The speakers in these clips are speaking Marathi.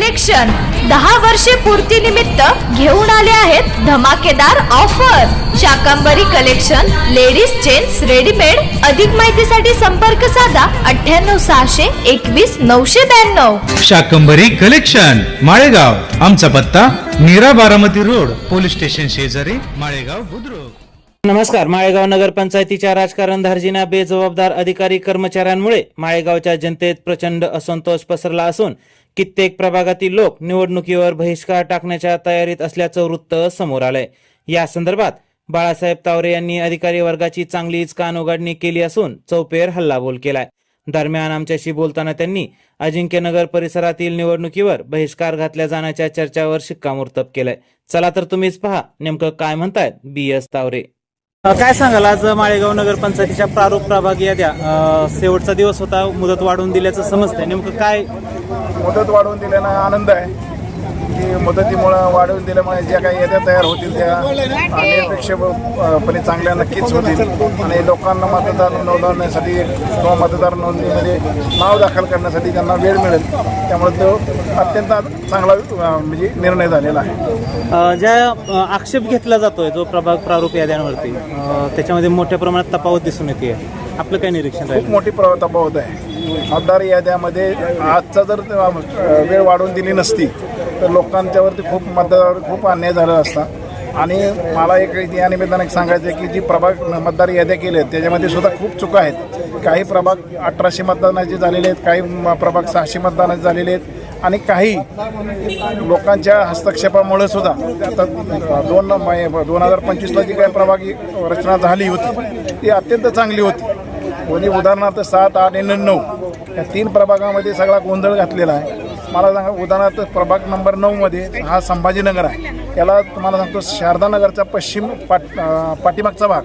कलेक्शन दहा वर्षे पूर्ती निमित्त घेऊन आले आहेत धमाकेदार offer Shakambari collection ladies gents readymade अधिक माहितीसाठी संपर्क साधा अठ्ठ्याण्णव सहाशे एकवीस नऊशे ब्याण्णव. शाकंबरी कलेक्शन माळेगाव. आमचा पत्ता Nira Baramati road police station शेजारी माळेगाव बुद्रुक. नमस्कार. माळेगाव नगरपंचायतीच्या राजकारण धार्जिना बेजबाबदार अधिकारी कर्मचाऱ्यांमुळे माळेगावच्या जनतेत प्रचंड असंतोष पसरला असून कित्येक प्रभागातील लोक निवडणुकीवर बहिष्कार टाकण्याच्या तयारीत असल्याचं वृत्त समोर आलंय. या संदर्भात बाळासाहेब तावरे यांनी अधिकारी वर्गाची चांगलीच कानउघाडणी केली असून चौपेर हल्लाबोल केलाय. दरम्यान आमच्याशी बोलताना त्यांनी अजिंक्यनगर परिसरातील निवडणुकीवर बहिष्कार घातल्या जाण्याच्या चर्चावर शिक्कामोर्तब केलंय. चला तर तुम्हीच पहा नेमकं काय म्हणतायत बी एस तावरे. काय सांगाल? आज माळेगाव नगर पंचायतीच्या प्रारूप प्रभाग याद्या शेवटचा दिवस होता मुदत वाढवून दिल्याचं समजतंय. नेमकं काय? मुदत वाढवून दिल्यानं आनंद आहे. की मुदतीमुळं वाढवून दिल्यामुळे ज्या काही याद्या तयार होतील त्या निरपेक्षपणे चांगल्या नक्कीच होतील. आणि लोकांना मतदार नोंदवण्यासाठी किंवा मतदार नोंदणीमध्ये म्हणजे नाव दाखल करण्यासाठी त्यांना वेळ मिळेल. त्यामुळे तो अत्यंत चांगला म्हणजे निर्णय झालेला आहे. ज्या आक्षेप घेतला जातोय जो प्रभाग प्रारूप याद्यांवरती त्याच्यामध्ये मोठ्या प्रमाणात तफावत दिसून येते. आपलं काय निरीक्षण खूप मोठी प्र तफावत आहे. मतदार याद्यामध्ये आजचा जर वेळ वाढवून दिली नसती तर लोकांच्यावरती खूप मतदारावर खूप अन्याय झाला असता. आणि मला एक या निमित्ताने एक सांगायचं आहे की जी प्रभाग मतदार याद्या केल्या आहेत त्याच्यामध्ये सुद्धा खूप चुका आहेत. काही प्रभाग अठराशे मतदानाचे झालेले आहेत काही प्रभाग सहाशे मतदानाचे झालेले आहेत. आणि काही लोकांच्या हस्तक्षेपामुळे सुद्धा आता दोन दोन हजार पंचवीसला जी काही प्रभागी रचना झाली होती ती अत्यंत चांगली होती. म्हणजे उदाहरणार्थ सात आठ आणि नऊ या तीन प्रभागामध्ये सगळा गोंधळ घातलेला आहे. मला सांगा उदाहरणार्थ प्रभाग नंबर नऊमध्ये हा संभाजीनगर आहे. याला तुम्हाला सांगतो शारदानगरचा पश्चिम पाट पाठीमागचा भाग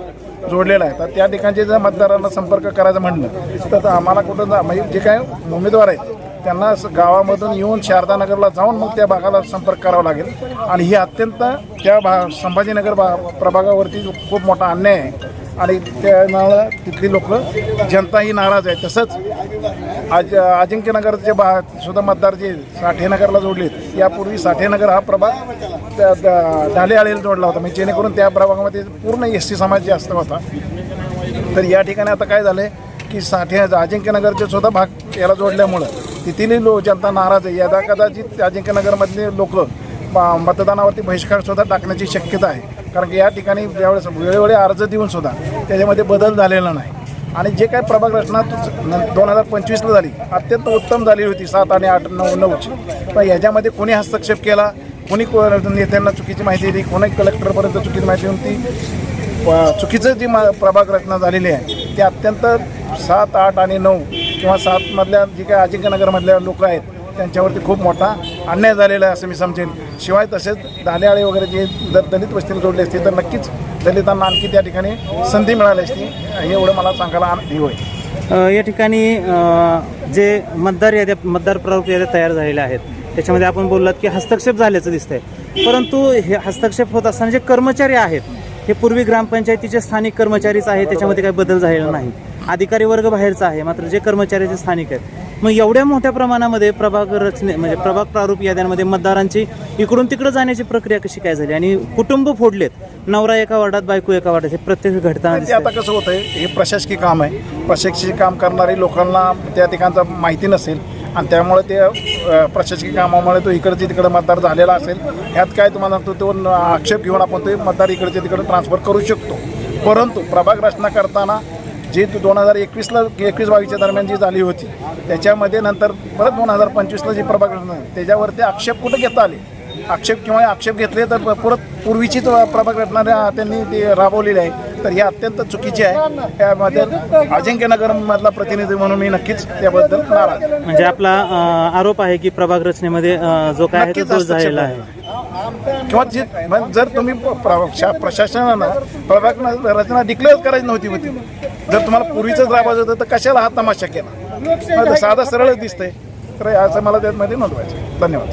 जोडलेला आहे. तर त्या ठिकाणचे जर मतदारांना संपर्क करायचं म्हणलं तर आम्हाला कुठं जा- म्हणजे जे काय उमेदवार आहेत त्यांना गावामधून येऊन शारदानगरला जाऊन मग त्या भागाला संपर्क करावा लागेल. आणि ही अत्यंत त्या भा संभाजीनगर भा प्रभागावरती खूप मोठा अन्याय आहे. आणि त्यामुळं तिथली लोक जनता ही नाराज आहे तसंच आज अजिंक्यनगरचे बा सुद्धा मतदार जे साठेनगरला जोडलेत यापूर्वी साठेनगर हा प्रभाग त्या- त्या ढाले आळेला जोडला होता. म्हणजे जेणेकरून त्या प्रभागामध्ये पूर्ण एस टी समाज जास्त होता. तर या ठिकाणी आता काय झालंय की साठे अजिंक्यनगरचे सुद्धा भाग याला जोडल्यामुळं तिथली लो जनता नाराज आहे. यदा कदाचित अजिंक्यनगरमधले लोक मतदानावरती बहिष्कार सुद्धा टाकण्याची शक्यता आहे. कारण की या ठिकाणी ज्यावेळेस वेळोवेळी अर्ज देऊन सुद्धा त्याच्यामध्ये बदल झालेला नाही. आणि जे काही प्रभाग रचना दोन हजार पंचवीसला झाली अत्यंत उत्तम झाली होती सात आणि आठ नऊ नऊची. पण याच्यामध्ये कोणी हस्तक्षेप केला? कोणी को नेत्यांना चुकीची माहिती दिली? कोणी कलेक्टरपर्यंत चुकीची माहिती देऊन ती चुकीचं जी मा प्रभाग रचना झालेली आहे ती अत्यंत सात आठ आणि नऊ किंवा सातमधल्या जी काही अजिंक्यनगरमधल्या लोक आहेत त्यांच्यावरती खूप मोठा अन्याय झालेला आहे असं मी समजेन. शिवाय तसेच दालेआळे वगैरे जे जर दलित वस्तीला जोडले असते तर नक्कीच दलितांना आणखी त्या ठिकाणी संधी मिळाली असती. हे एवढं मला सांगायला आन- हे होईल या ठिकाणी जे मतदार याद्या मतदार प्रारूप याद्या तयार झालेल्या आहेत त्याच्यामध्ये आपण बोललात की हस्तक्षेप झाल्याचं दिसतंय. परंतु हे हस्तक्षेप होत असताना जे कर्मचारी आहेत हे पूर्वी ग्रामपंचायतीचे स्थानिक कर्मचारीच आहेत त्याच्यामध्ये काही बदल झालेला नाही. अधिकारी वर्ग बाहेरचा आहे मात्र जे कर्मचारी जे स्थानिक आहेत. मग एवढ्या मोठ्या प्रमाणामध्ये प्रभाग रचने म्हणजे प्रभाग प्रारूप याद्यांमध्ये मतदारांची इकडून तिकडं जाण्याची प्रक्रिया कशी काय झाली? आणि कुटुंब फोडलेत. नवरा एका वार्डात बायको एका वार्डात हे प्रत्येक घडताना ते आता. कसं होतंय हे प्रशासकीय काम आहे. प्रशासकीय काम करणारी लोकांना त्या ठिकाणचा माहिती नसेल आणि त्यामुळे ते प्रशासकीय कामामुळे तो इकडचे तिकडे मतदार झालेला असेल. ह्यात काय तुम्हाला सांगतो तो आक्षेप घेऊन आपण ते मतदार इकडचे तिकडे ट्रान्सफर करू शकतो. परंतु प्रभाग रचना करताना जी दोन हजार एकवीसला एकवीस बावीसच्या दरम्यान जी झाली होती त्याच्यामध्ये नंतर परत दोन हजार पंचवीसला जी प्रभाग त्याच्यावरती आक्षेप कुठं घेता आले आक्षेप किंवा आक्षेप घेतले तर परत पूर्वीचीच प्रभाग रचना त्यांनी ते राबवलेली आहे तर हे अत्यंत चुकीचे आहे त्यामध्ये अजिंक्यनगर मधला प्रतिनिधी म्हणून मी नक्कीच त्याबद्दल नाराज. म्हणजे आपला आरोप आहे की प्रभाग रचनेमध्ये जो काय झालेला आहे. किंवा जे म्हणजे जर तुम्ही प्र- प्रशासनानं प्रभाग रचना डिक्लेअर करायची नव्हती होती. जर तुम्हाला पूर्वीचंच राबायचं होतं तर कशाला हा तमाशा केला? साधा सरळच दिसतंय. तर असं मला त्यामध्ये नोंदवायचं धन्यवाद.